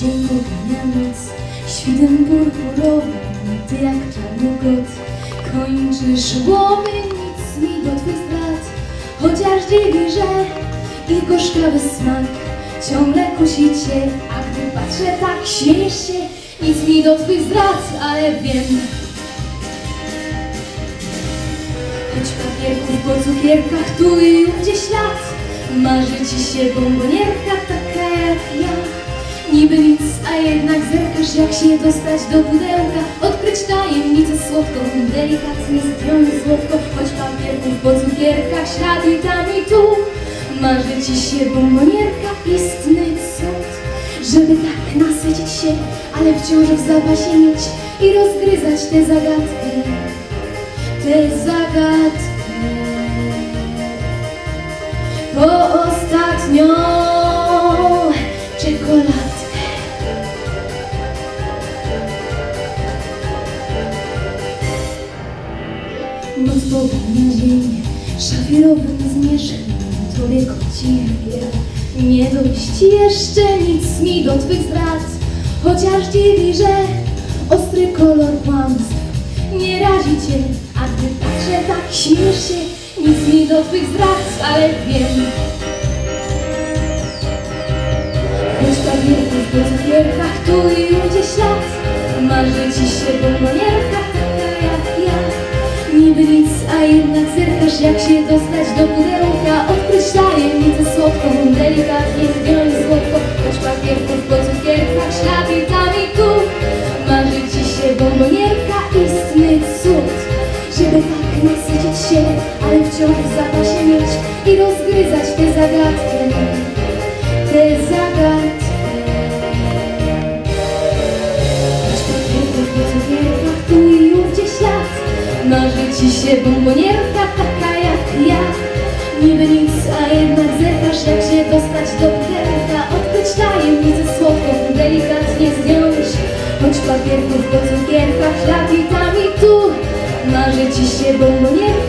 Południa noc, świtem purpurowym, ty jak czarny kot. Kończysz łowy, nic mi do twych zdrad, chociaż dziwi, że ich gorzkawy smak ciągle kusi cię, a gdy patrzę tak, śmiejesz się, nic mi do twych zdrad, ale wiem, Choć papierków po cukierkach tu i ówdzie ślad Marzy ci się bombonierka Niby nic, a jednak zerkasz jak się dostać do pudełka. Odkryć tajemnicę słodką, delikatnie zdjąć złotko Choć papierków po cukierkach ślad i tam i tu. Marzy ci się bombonierka, istny cud. Żeby tak nasycić się, ale wciąż w zapasie mieć I rozgryzać te zagadki. Tę zagadkę po Noc południa dzień szafirowym zmierzch tobie koci biel. Nie dość jeszcze nic mi do twych zdrad, chociaż dziwi, że ostry kolor kłamstw nie razi cię, a gdy patrzę tak śmiesz się, nic mi do twych zdrad, ale wiem. Choć papierków po cukierkach tu i ówdzie ślad, marzy ci się jak ja. Niby nic, a jednak zerkasz jak się dostać do pudełka, odkryć tajemnicę słodką, delikatnie zdjąć złotko, choć papierków po cukierkach ślad i tam i tu. Marzy ci się bombonierka, istny cud. Żeby tak nasycić się, ale wciąż w zapasie mieć I rozgryzać tę zagadkę Marzy ci się bombonierka taka jak ja. Niby nic, a jednak zerkasz jak się dostać do pudełka Odkryć tajemnicę słodką, delikatnie zdjąć. Choć papierków po cukierkach ślad i tam i tu. Marzy ci się bombonierka,